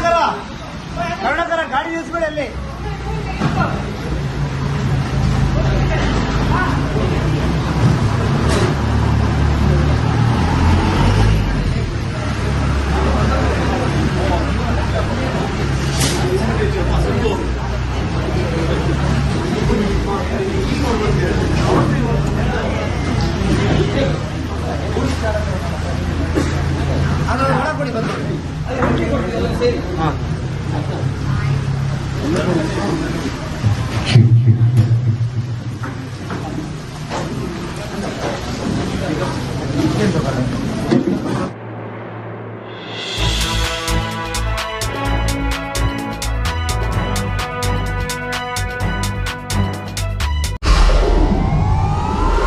ಕರುಣಾಕರ ಕರುಣಾಕರ ಗಾಡಿ ನಿಲ್ಸ್ಬೇಡಿ ಅಲ್ಲಿ Thank you. ಕೇಂದ್ರ